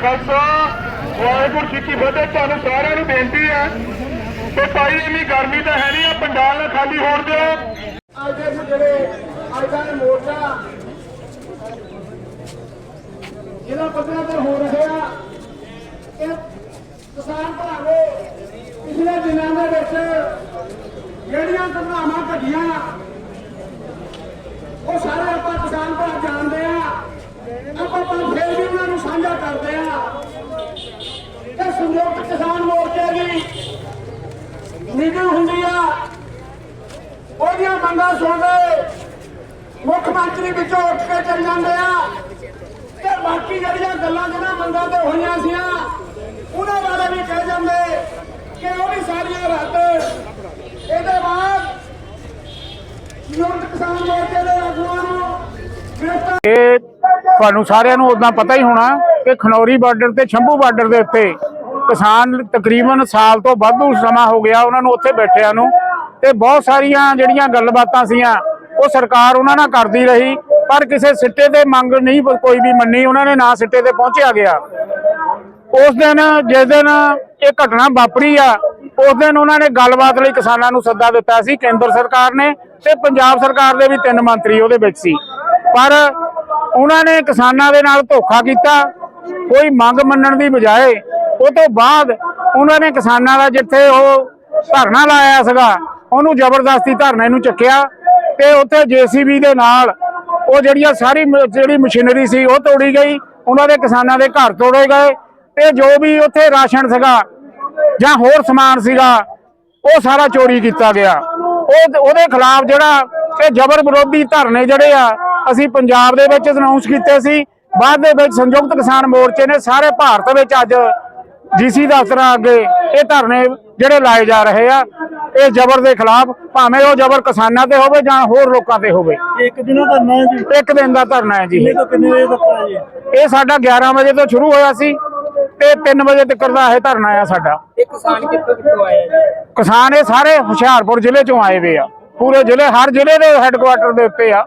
ਖਾਲਸਾ, ਵਾਹਿਗੁਰੂ ਜੀ ਕੀ ਫਤਿਹ। ਤੁਹਾਨੂੰ ਸਾਰਿਆਂ ਨੂੰ ਬੇਨਤੀ ਹੈ ਕਿ ਭਾਈ, ਇੰਨੀ ਗਰਮੀ ਤਾਂ ਹੈ ਨਹੀਂ ਆ ਪੰਡਾਲ ਨਾ ਖਾਲੀ ਹੋਣ ਦਿਓ। ਅੱਜ ਦੇ ਜਿਹੜੇ ਅੱਜ ਦਾ ਇਹ ਮੋਰਚਾ ਜਿਹੜਾ ਪੱਧਰਾਂ ਤੇ ਹੋ ਰਿਹਾ ਆ ਇਹ ਕਿਸਾਨ ਭਰਾਵੋ, ਪਿਛਲੇ ਦਿਨਾਂ ਦੇ ਵਿੱਚ ਜਿਹੜੀਆਂ ਘਟਨਾਵਾਂ ਘਟੀਆਂ ਉਹ ਸਾਰੇ ਆਪਾਂ ਕਿਸਾਨ ਭਰਾ ਜਾਣਦੇ ਆ ਆਪਾਂ ਪਰ ਫਿਰ ਵੀ ਉਹਨਾਂ ਨੂੰ ਸਾਂਝਾ ਕਰਦੇ ਆ ਕਿ ਸੰਯੁਕਤ ਕਿਸਾਨ ਮੋਰਚੇ ਦੀ ਮੀਟਿੰਗ ਹੁੰਦੀ ਆ। ਉਹਦੀਆਂ ਮੰਗਾਂ ਸੁਣਦੇ ਮੁੱਖ ਮੰਤਰੀ ਵਿੱਚੋਂ ਉੱਠ ਕੇ ਚੱਲ ਜਾਂਦੇ ਆ ਤੇ ਬਾਕੀ ਜਿਹੜੀਆਂ ਗੱਲਾਂ ਜਿਹਨਾਂ ਮੰਗਾਂ ਤੇ ਹੋਈਆਂ ਸੀਆਂ, ਉਹਨਾਂ ਬਾਰੇ ਵੀ ਕਹਿ ਜਾਂਦੇ ਕਿ ਉਹ ਵੀ ਸਾਰੀਆਂ ਰੱਦ। ਇਹਦੇ ਬਾਅਦ ਸੰਯੁਕਤ ਕਿਸਾਨ ਮੋਰਚੇ ਦੇ ਆਗੂਆਂ ਨੂੰ ਇਹ ਤੁਹਾਨੂੰ ਸਾਰਿਆਂ ਨੂੰ ਉਦਾਂ ਪਤਾ ਹੀ ਹੋਣਾ ਕਿ ਖਨੌਰੀ ਬਾਰਡਰ ਤੇ, ਸ਼ੰਭੂ ਬਾਰਡਰ ਦੇ ਉੱਤੇ ਕਿਸਾਨ ਤਕਰੀਬਨ ਸਾਲ ਤੋਂ ਵਾਧੂ ਸਮਾਂ ਹੋ ਗਿਆ ਉਹਨਾਂ ਨੂੰ ਉੱਥੇ ਬੈਠਿਆਂ ਨੂੰ ਤੇ ਬਹੁਤ ਸਾਰੀਆਂ ਜਿਹੜੀਆਂ ਗੱਲਬਾਤਾਂ ਸੀਆਂ, ਉਹ ਸਰਕਾਰ ਉਹਨਾਂ ਨਾਲ ਕਰਦੀ ਰਹੀ, ਪਰ ਕਿਸੇ ਸਿੱਟੇ ਤੇ ਮੰਗ ਨਹੀਂ, ਕੋਈ ਵੀ ਮੰਨੀ, ਉਹਨਾਂ ਨੇ ਨਾ ਸਿੱਟੇ ਤੇ ਪਹੁੰਚਿਆ ਗਿਆ। ਉਸ ਦਿਨ, ਜਿਸ ਦਿਨ ਇਹ ਘਟਨਾ ਵਾਪਰੀ ਆ, ਉਸ ਦਿਨ ਉਹਨਾਂ ਨੇ ਗੱਲਬਾਤ ਲਈ ਕਿਸਾਨਾਂ ਨੂੰ ਸੱਦਾ ਦਿੱਤਾ ਸੀ, ਕੇਂਦਰ ਸਰਕਾਰ ਨੇ ਤੇ ਪੰਜਾਬ ਸਰਕਾਰ ਦੇ ਵੀ ਤਿੰਨ ਮੰਤਰੀ ਉਹਦੇ ਵਿੱਚ ਸੀ। ਪਰ ਉਹਨਾਂ ਨੇ ਕਿਸਾਨਾਂ ਦੇ ਨਾਲ ਧੋਖਾ ਕੀਤਾ, ਕੋਈ ਮੰਗ ਮੰਨਣ ਦੀ ਬਜਾਏ ਉਹ ਤੋਂ ਬਾਅਦ ਉਹਨਾਂ ਨੇ ਕਿਸਾਨਾਂ ਦਾ ਜਿੱਥੇ ਉਹ ਧਰਨਾ ਲਾਇਆ ਸੀਗਾ, ਉਹਨੂੰ ਜ਼ਬਰਦਸਤੀ ਧਰਨੇ ਨੂੰ ਚੱਕਿਆ ਤੇ ਉੱਥੇ ਜੀਸੀਬੀ ਦੇ ਨਾਲ ਉਹ ਜਿਹੜੀਆਂ ਸਾਰੀ ਮ- ਜਿਹੜੀ ਮਸ਼ੀਨਰੀ ਸੀ ਉਹ ਤੋੜੀ ਗਈ, ਉਹਨਾਂ ਦੇ ਕਿਸਾਨਾਂ ਦੇ ਘਰ ਤੋੜੇ ਗਏ ਤੇ ਜੋ ਵੀ ਉੱਥੇ ਰਾਸ਼ਨ ਸੀਗਾ ਜਾਂ ਹੋਰ ਸਮਾਨ ਸੀਗਾ, ਉਹ ਸਾਰਾ ਚੋਰੀ ਕੀਤਾ ਗਿਆ। ਉਹ ਉਹਦੇ ਖਿਲਾਫ ਜਿਹੜਾ ਇਹ ਜ਼ਬਰ ਵਿਰੋਧੀ ਧਰਨੇ ਜਿਹੜੇ ਆ, ਅਸੀਂ ਪੰਜਾਬ ਦੇ ਵਿੱਚ ਅਨਾਉਂਸ ਕੀਤੇ ਸੀ, ਬਾਅਦ ਦੇ ਵਿੱਚ ਸੰਯੁਕਤ ਕਿਸਾਨ ਮੋਰਚੇ ਨੇ ਸਾਰੇ ਭਾਰਤ ਵਿੱਚ ਅੱਜ ਡੀਸੀ ਦਫ਼ਤਰਾਂ ਅੱਗੇ ਇਹ ਧਰਨੇ ਜਿਹੜੇ ਲਾਏ ਜਾ ਰਹੇ ਆ ਇਹ ਜ਼ਬਰ ਦੇ ਖਿਲਾਫ ਭਾਵੇਂ ਉਹ ਜ਼ਬਰ ਕਿਸਾਨਾਂ ਤੇ ਹੋਵੇ ਜਾਂ ਹੋਰ ਲੋਕਾਂ ਤੇ ਹੋਵੇ। ਇੱਕ ਦਿਨ ਦਾ ਧਰਨਾ ਹੈ ਜੀ? ਇੱਕ ਦਿਨ ਦਾ ਧਰਨਾ ਹੈ ਜੀ ਕਿੰਨੇ ਤੋਂ ਕਿੰਨੇ ਵਜੇ ਤੱਕ ਹੈ ਜੀ? ਇਹ ਸਾਡਾ 11 ਵਜੇ ਤੋਂ ਸ਼ੁਰੂ ਹੋਇਆ ਸੀ ਤੇ 3 ਵਜੇ ਤੱਕ ਦਾ ਇਹ ਧਰਨਾ ਆ ਸਾਡਾ। ਇਹ ਕਿਸਾਨ ਕਿੱਥੋਂ ਕਿੱਥੋਂ ਆਏ ਆ ਜੀ? ਕਿਸਾਨ ਇਹ ਸਾਰੇ ਹੁਸ਼ਿਆਰਪੁਰ ਜ਼ਿਲ੍ਹੇ ਚੋਂ ਆਏ ਵੇ ਆ। ਪੂਰੇ ਜ਼ਿਲ੍ਹੇ ਹਰ ਜ਼ਿਲ੍ਹੇ ਦੇ ਹੈੱਡਕੁਆਟਰ ਦੇ ਉੱਤੇ ਆ।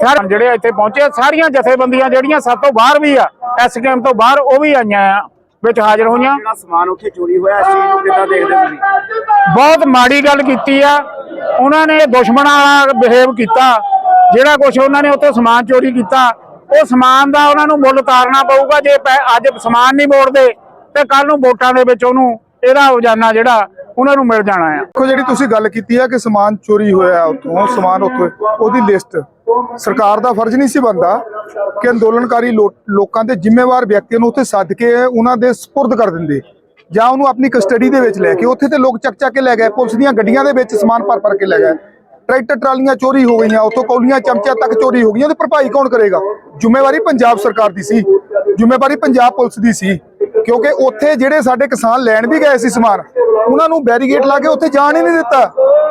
ਸਾਰੇ ਜਿਹੜੇ ਇੱਥੇ ਪਹੁੰਚੇ ਸਾਰੀਆਂ ਜਥੇਬੰਦੀਆਂ ਜਿਹੜੀਆਂ ਸਭ ਤੋਂ ਬਾਹਰ ਵੀ ਆ ਐਸਕੇਐਮ ਤੋਂ ਬਾਹਰ ਉਹ ਵੀ ਆਈਆਂ ਆ। ਵਿੱਚ ਹਾਜ਼ਰ ਹੋਈਆਂ। ਜਿਹੜਾ ਸਮਾਨ ਉੱਥੇ ਚੋਰੀ ਹੋਇਆ ਇਸ ਚੀਜ਼ ਨੂੰ ਕਿੱਦਾਂ ਦੇਖਦੇ ਤੁਸੀਂ? ਬਹੁਤ ਮਾੜੀ ਗੱਲ ਕੀਤੀ ਆ। ਉਹਨਾਂ ਨੇ ਦੁਸ਼ਮਣਾਂ ਵਾਲਾ ਬਿਹੇਵ ਕੀਤਾ। ਜਿਹੜਾ ਕੁਝ ਉਹਨਾਂ ਨੇ ਉੱਥੋਂ ਸਮਾਨ ਚੋਰੀ ਕੀਤਾ ਉਹ ਸਮਾਨ ਦਾ ਉਹਨਾਂ ਨੂੰ ਮੁੱਲ ਉਤਾਰਨਾ ਪਊਗਾ। ਜੇ ਪੈ- ਅੱਜ ਸਮਾਨ ਨਹੀਂ ਮੋੜਦੇ ਤੇ ਕੱਲ ਨੂੰ ਵੋਟਾਂ ਦੇ ਵਿੱਚ ਉਹਨੂੰ ਇਹਦਾ ਰੋਜ਼ਾਨਾ ਜਿਹੜਾ ਉਹਨਾਂ ਨੂੰ ਮਿਲ ਜਾਣਾ ਆ। ਦੇਖੋ ਜਿਹੜੀ ਤੁਸੀਂ ਗੱਲ ਕੀਤੀ ਹੈ ਕਿ ਸਮਾਨ ਚੋਰੀ ਹੋਇਆ ਉੱਥੋਂ ਸਮਾਨ ਉੱਥੋਂ ਉਹਦੀ ਲਿਸਟ। ਸਰਕਾਰ ਦਾ ਫਰਜ਼ ਨਹੀਂ ਸੀ ਬੰਦਾ ਕਿ ਅੰਦੋਲਨਕਾਰੀ ਲੋਕਾਂ ਦੇ ਜ਼ਿੰਮੇਵਾਰ ਵਿਅਕਤੀਆਂ ਨੂੰ ਉੱਥੇ ਸੱਦ ਕੇ ਉਹਨਾਂ ਦੇ ਸਪੁਰਦ ਕਰ ਦਿੰਦੇ ਜਾਂ ਉਹਨੂੰ ਆਪਣੀ ਕਸਟਡੀ ਦੇ ਵਿੱਚ ਲੈ ਕੇ ਉੱਥੇ ਤੇ ਲੋਕ ਚੱਕ ਚੱਕ ਕੇ ਲੈ ਗਏ, ਪੁਲਿਸ ਦੀਆਂ ਗੱਡੀਆਂ ਦੇ ਵਿੱਚ ਸਮਾਨ ਭਰ ਭਰ ਕੇ ਲੈ ਗਏ। ਟਰੈਕਟਰ, ਟਰਾਲੀਆਂ ਚੋਰੀ ਹੋ ਗਈਆਂ, ਉੱਥੋਂ ਕੌਲੀਆਂ ਚਮਚਿਆਂ ਤੱਕ ਚੋਰੀ ਹੋ ਗਈਆਂ, ਉਹਦੀ ਭਰਪਾਈ ਕੌਣ ਕਰੇਗਾ? ਜ਼ਿੰਮੇਵਾਰੀ ਪੰਜਾਬ ਸਰਕਾਰ ਦੀ ਸੀ, ਜ਼ਿੰਮੇਵਾਰੀ ਪੰਜਾਬ ਪੁਲਿਸ ਦੀ ਸੀ, ਕਿਉਂਕਿ ਉੱਥੇ ਜਿਹੜੇ ਸਾਡੇ ਕਿਸਾਨ ਲੈਣ ਵੀ ਗਏ ਸੀ ਸਮਾਨ, ਉਹਨਾਂ ਨੂੰ ਬੈਰੀਗੇਟ ਲਾ ਕੇ ਉੱਥੇ ਜਾਣ ਹੀ ਨਹੀਂ ਦਿੱਤਾ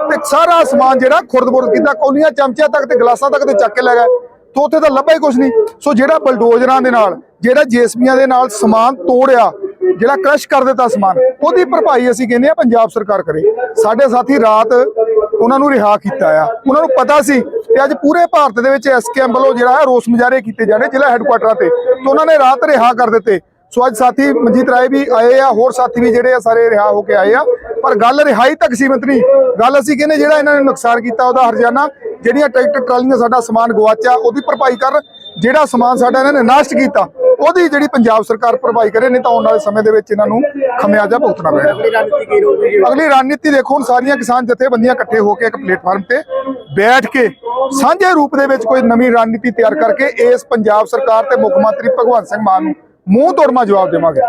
ਤੇ ਸਾਰਾ ਸਮਾਨ ਜਿਹੜਾ ਖੁਰਦ-ਬੁਰਦ ਕੀਤਾ, ਕੌਲੀਆਂ ਚਮਚਿਆਂ ਤੱਕ ਤੇ ਗਲਾਸਾਂ ਤੱਕ ਤੇ ਚੱਕ ਕੇ ਲੈ ਗਏ। ਤੇ ਉੱਥੇ ਤਾਂ ਲੱਭਾ ਹੀ ਕੁਝ ਨਹੀਂ। ਸੋ ਜਿਹੜਾ ਬਲਡੋਜ਼ਰਾਂ ਦੇ ਨਾਲ, ਜਿਹੜਾ ਜੇਸਪੀਆਂ ਦੇ ਨਾਲ ਸਮਾਨ ਤੋੜਿਆ, ਜਿਹੜਾ ਕ੍ਰਸ਼ ਕਰ ਦਿੱਤਾ ਸਮਾਨ, ਉਹਦੀ ਭਰਪਾਈ ਅਸੀਂ ਕਹਿੰਦੇ ਆ ਪੰਜਾਬ ਸਰਕਾਰ ਕਰੇ। ਸਾਡੇ ਸਾਥੀ ਰਾਤ ਉਹਨਾਂ ਨੂੰ ਰਿਹਾ ਕੀਤਾ ਆ। ਉਹਨਾਂ ਨੂੰ ਪਤਾ ਸੀ ਕਿ ਅੱਜ ਪੂਰੇ ਭਾਰਤ ਦੇ ਵਿੱਚ ਐਸਕੇਐਮ ਵੱਲੋਂ ਜਿਹੜਾ ਹੈ, ਰੋਸ ਮੁਜ਼ਾਹਰੇ ਕੀਤੇ ਜਾਣੇ ਜ਼ਿਲ੍ਹਾ ਹੈੱਡਕੁਆਟਰਾਂ ਤੇ। ਤੇ ਉਹਨਾਂ ਨੇ ਰਾਤ ਰਿਹਾ ਕਰ ਦਿੱਤੇ। ਸੋ ਅੱਜ ਸਾਥੀ ਮਨਜੀਤ ਰਾਏ ਵੀ ਆਏ ਆ, ਹੋਰ ਸਾਥੀ ਵੀ ਜਿਹੜੇ ਆ, ਸਾਰੇ ਰਿਹਾ ਹੋ ਕੇ ਆਏ ਆ। ਪਰ ਗੱਲ ਰਿਹਾਈ ਤੱਕ ਸੀਮਤ ਨਹੀਂ। ਗੱਲ ਅਸੀਂ ਕਹਿੰਦੇ ਜਿਹੜਾ ਇਹਨਾਂ ਨੇ ਨੁਕਸਾਨ ਕੀਤਾ, ਉਹਦਾ ਹਰਜਾਨਾ ਜਿਹੜੀਆਂ ਟਰੈਕਟਰ ਟਰਾਲੀਆਂ ਸਾਡਾ ਸਮਾਨ ਗਵਾਚਿਆ ਉਹਦੀ ਭਰਪਾਈ ਕਰ ਜਿਹੜਾ ਸਮਾਨ ਸਾਡਾ ਇਹਨਾਂ ਨੇ ਨਾਸ਼ਟ ਕੀਤਾ ਉਹਦੀ ਜਿਹੜੀ ਪੰਜਾਬ ਸਰਕਾਰ ਭਰਪਾਈ ਕਰੇ ਨਹੀਂ ਤਾਂ ਆਉਣ ਵਾਲੇ ਸਮੇਂ ਦੇ ਵਿੱਚ ਇਹਨਾਂ ਨੂੰ ਖਮਿਆਜਾ ਭੁਗਤਣਾ ਪੈਣਾ ਅਗਲੀ ਰਣਨੀਤੀ ਦੇਖੋ ਹੁਣ ਸਾਰੀਆਂ ਕਿਸਾਨ ਜਥੇਬੰਦੀਆਂ ਇਕੱਠੇ ਹੋ ਕੇ ਇੱਕ ਪਲੇਟਫਾਰਮ ਤੇ ਬੈਠ ਕੇ ਸਾਂਝੇ ਰੂਪ ਦੇ ਵਿੱਚ ਕੋਈ ਨਵੀਂ ਰਣਨੀਤੀ ਤਿਆਰ ਕਰਕੇ ਇਸ ਪੰਜਾਬ ਸਰਕਾਰ ਤੇ ਮੁੱਖ ਮੰਤਰੀ ਭਗਵੰਤ ਸਿੰਘ ਮਾਨ ਨੂੰ ਮੂੰਹ ਤੋੜਮਾ ਜਵਾਬ ਦੇਵਾਂਗੇ।